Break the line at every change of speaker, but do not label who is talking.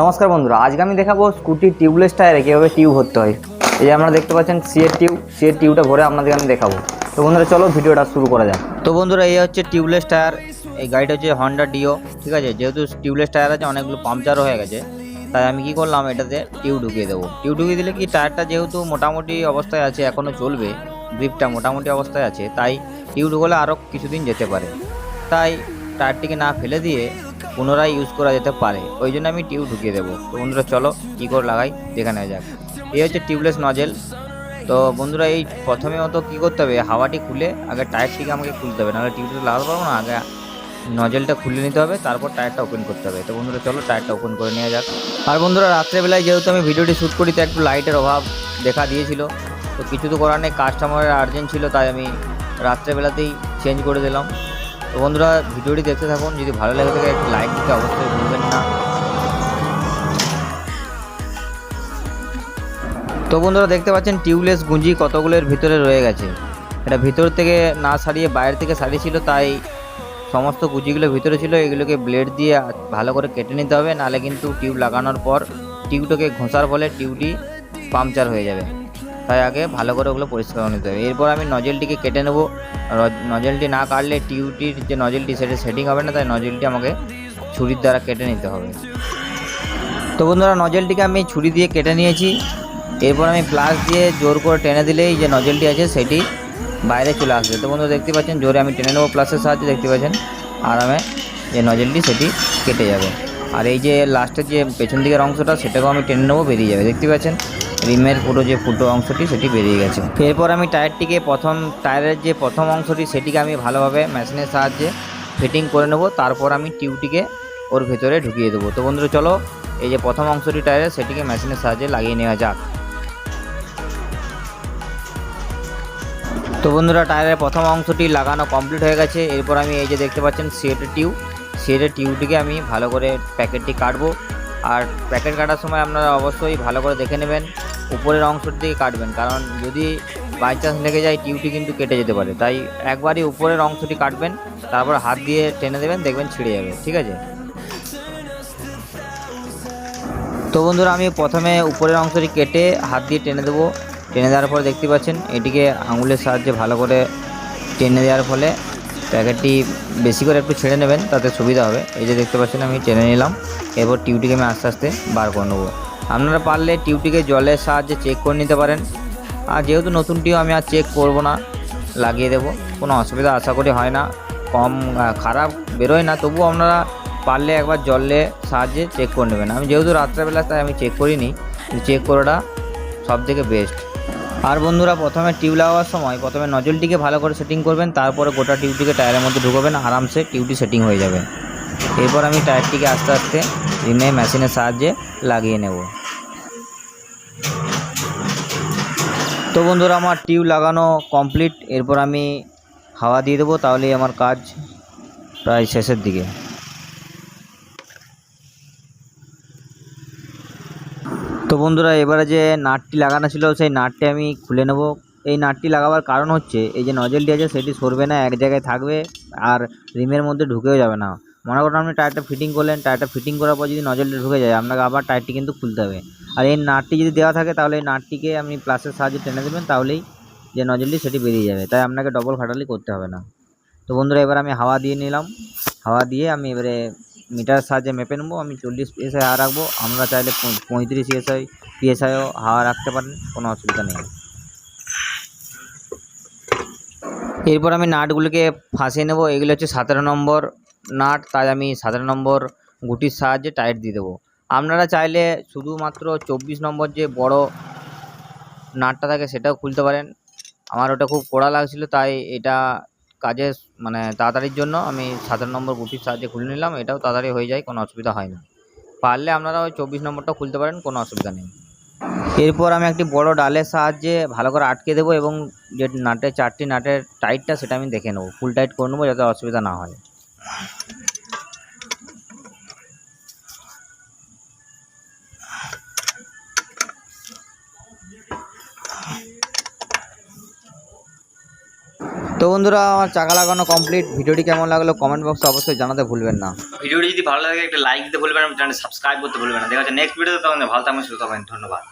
নমস্কার বন্ধুরা, আজকে আমি দেখাবো স্কুটির টিউবলেস টায়ারে কীভাবে টিউব ভরতে হয়। এই যে আপনারা দেখতে পাচ্ছেন সিয়ের টিউব সিয়ের টিউবটা ভরে আপনাদের আমি দেখাবো। তো বন্ধুরা, চলো ভিডিওটা শুরু করা যাক। তো বন্ধুরা, এই হচ্ছে টিউবলেস টায়ার এই গাড়িটা হচ্ছে হন্ডা ডিও ঠিক আছে? যেহেতু টিউবলেস টায়ার আছে, অনেকগুলো পাংচারও হয়ে গেছে, তাই আমি কি করলাম, এটাতে টিউব ঢুকিয়ে দেবো। টিউব ঢুকিয়ে দিলে কি টায়ারটা যেহেতু মোটামুটি অবস্থায় আছে এখনও চলবে গ্রিপটা মোটামুটি অবস্থায় আছে, তাই টিউব ঢুকলে আরও কিছুদিন যেতে পারে। তাই টায়ারটিকে না ফেলে দিয়ে পুনরায় ইউজ করা যেতে পারে। ওই জন্য আমি টিউব ঢুকিয়ে দেবো। তো বন্ধুরা, চলো, কী করে লাগাই? দেখে নেওয়া যাক। এই হচ্ছে টিউবলেস নজেল তো বন্ধুরা, এই প্রথমে অত কী করতে হবে? হাওয়াটি খুলে আগে টায়ারটিকে আমাকে খুলতে হবে। নাহলে টিউবটা লাগাতে পারব না। আগে নজেলটা খুলে নিতে হবে, তারপর টায়ারটা ওপেন করতে হবে। তো বন্ধুরা, চলো টায়ারটা ওপেন করে নেওয়া যাক। আর বন্ধুরা, রাত্রেবেলায় যেহেতু আমি ভিডিওটি শ্যুট করি, তো একটু লাইটের অভাব দেখা দিয়েছিল। তো কিছু তো করার নেই কাস্টমারের আর্জেন্ট ছিল, তাই আমি রাত্রেবেলাতেই চেঞ্জ করে দিলাম। তো বন্ধুরা, ভিডিওটি দেখতে থাকুন। যদি ভালো লাগে থাকে, একটু লাইক দিতে অবশ্যই ভুলবেন না। তো বন্ধুরা, দেখতে পাচ্ছেন, টিউবলেস গুঁজি কতগুলোর ভিতরে রয়ে গেছে। এটা ভিতর থেকে না সারিয়ে বাইরে থেকে সারিয়েছিল তাই সমস্ত গুঁজিগুলো ভিতরে ছিল। এগুলোকে ব্লেড দিয়ে ভালো করে কেটে নিতে হবে। নাহলে কিন্তু টিউব লাগানোর পর টিউবটাকে ঘষার ফলে টিউবটি পাংচার হয়ে যাবে। তাই আগে ভালো করে ওগুলো পরিষ্কার করে নিতে হবে। এরপর আমি নজেলটিকে কেটে নেব। নজেলটি না কাটলে টিউটির যে নজেলটি, সেটা সেটিং হবে না, তাই নজেলটি আমাকে ছুরির দ্বারা কেটে নিতে হবে। তো বন্ধুরা, নজেলটিকে আমি ছুরি দিয়ে কেটে নিয়েছি। এরপর আমি প্লাস দিয়ে জোর করে টেনে দিলেই যে নজেলটি আছে, সেটি বাইরে চলে আসবে। তো বন্ধুরা, দেখতে পাচ্ছেন, জোরে আমি টেনে নেব প্লাসের সাহায্যে, দেখতে পাচ্ছেন, আরামে যে নজেলটি, সেটি কেটে যাবে। আর এই যে লাস্টের যে পেছন দিকের অংশটা, সেটাকেও আমি টেনে নেব, বেরিয়ে যাবে। দেখতে পাচ্ছেন রিমের পুরো যে ফুটো অংশটি সেটি বেরিয়ে গেছে। এরপর আমি টায়ারটিকে প্রথম, টায়ারের যে প্রথম অংশটি সেটিকে আমি ভালোভাবে মেশিনের সাহায্যে ফিটিং করে নেব। তারপর আমি টিউবটিকে ওর ভেতরে ঢুকিয়ে দেবো। তো বন্ধুরা, চলো এই যে প্রথম অংশটি টায়ারের সেটিকে মেশিনের সাহায্যে লাগিয়ে নেওয়া যাক। তো বন্ধুরা, টায়ারের প্রথম অংশটি লাগানো কমপ্লিট হয়ে গেছে। এরপর আমি এই যে দেখতে পাচ্ছেন, সিয়েটের টিউব। সিয়েটের টিউবটিকে আমি ভালো করে প্যাকেটটি কাটবো। আর প্যাকেট কাটার সময় আপনারা অবশ্যই ভালো করে দেখে নেবেন। উপরের অংশটি থেকে কাটবেন। কারণ যদি বাই চান্স লেগে যায় টিউবটি কিন্তু কেটে যেতে পারে। তাই একবারই উপরের অংশটি কাটবেন, তারপর হাত দিয়ে টেনে দেবেন, দেখবেন ছিঁড়ে যাবে। ঠিক আছে? তো বন্ধুরা, আমি প্রথমে উপরের অংশটি কেটে হাত দিয়ে টেনে দেবো। টেনে দেওয়ার পরে দেখতে পাচ্ছেন, এটিকে আঙুলের সাহায্যে ভালো করে টেনে দেওয়ার ফলে প্যাকেটটি বেশি করে একটু ছেড়ে নেবেন, তাতে সুবিধা হবে। এই যে দেখতে পাচ্ছেন, আমি টেনে নিলাম। এরপর টিউবটিকে আমি আস্তে আস্তে বার করে নেব। আপনারা পারলে টিউবটিকে জলের সাহায্যে চেক করে নিতে পারেন। আর যেহেতু নতুন টিউব আমি আর চেক করব না, লাগিয়ে দেবো। কোনো অসুবিধা আশা করি হয় না। কম খারাপ বেরোয় না। তবুও আপনারা পারলে একবার জলে সাহায্যে চেক করে নেবেন। আমি যেহেতু রাত্রেবেলা তাই আমি চেক করিনি। চেক করাটা সব থেকে বেস্ট আর বন্ধুরা, প্রথমে টিউব লাগাবার সময় প্রথমে নজলটিকে ভালো করে সেটিং করবেন। তারপরে গোটা টিউবটিকে টায়ারের মধ্যে ঢুকবেন। আরামসে টিউবটি সেটিং হয়ে যাবে। এরপর আমি টায়ারটিকে আস্তে আস্তে রিমে মেশিনের সাহায্যে লাগিয়ে নেব তো বন্ধুরা আমার টিউব লাগানো কমপ্লিট এরপর আমি হাওয়া দিয়ে দেবো তাহলেই আমার কাজ প্রায় শেষের দিকে তো বন্ধুরা এবারে যে নাটটি লাগানো ছিল সেই নাটটি আমি খুলে নেব এই নাটটি লাগাবার কারণ হচ্ছে এই যে নজলটি আছে সেটি সরবে না এক জায়গায় থাকবে, আর রিমের মধ্যে ঢুকেও যাবে না। মনে করুন আপনি টায়ারটা ফিটিং করলেন, টায়ারটা ফিটিং করার পর যদি নজলটি ঢুকে যায়, আপনাকে আবার টায়ারটি কিন্তু খুলতে হবে। আর এই নাটটি যদি দেওয়া থাকে, তাহলে এই নাটটিকে আপনি প্লাসের সাহায্যে টেনে দেবেন, তাহলেই যে নজলটি সেটি বেরিয়ে যাবে। তাই আপনাকে ডবল খাটালি করতে হবে না। তো বন্ধুরা, এবার আমি হাওয়া দিয়ে নিলাম। হাওয়া দিয়ে আমি এবারে মিটারের সাহায্যে মেপে নেব। আমি চল্লিশ পিএসআই হাওয়া রাখব। আমরা চাইলে পঁয়ত্রিশ পিএসআই পিএসআইও হাওয়া রাখতে পারেন, কোনো অসুবিধা নেই। এরপর আমি নাটগুলোকে ফাঁসিয়ে নেব। এগুলো হচ্ছে সতেরো নম্বর নাট, তাই আমি সতেরো নম্বর গুটির সাহায্যে টাইট দিয়ে দেবো। আপনারা চাইলে শুধুমাত্র চব্বিশ নম্বর যে বড় নাটটা থাকে সেটাও খুলতে পারেন। আমার ওটা খুব কড়া লাগছিল, তাই এটা কাজে মানে তাড়াতাড়ির জন্য আমি সতেরো নম্বর গুটির সাহায্যে খুলে নিলাম। এটাও তাড়াতাড়ি হয়ে যায়, কোনো অসুবিধা হয় না। পারলে আপনারা ওই চব্বিশ নম্বরটা খুলতে পারেন, কোনো অসুবিধা নেই। এরপর আমি একটি বড় ডালের সাহায্যে ভালো করে আটকে দেবো এবং যে নাটের চারটি নাটের টাইটটা সেটা আমি দেখে নেব। ফুল টাইট করে নেব যাতে অসুবিধা না হয়। তো বন্ধুরা, আমার চাকা লাগানো কমপ্লিট ভিডিওটি কেমন লাগল কমেন্ট বক্সে অবশ্যই জানাতে ভুলবেন না।
ভিডিওটি যদি ভালো লাগে, একটা লাইক দিতে ভুলবেন চ্যানেল সাবস্ক্রাইব করতে ভুলবেন না। দেখা যাচ্ছে নেক্সট ভিডিওতে তখন ভালো থাকবেন, সুস্থ থাকবেন, ধন্যবাদ।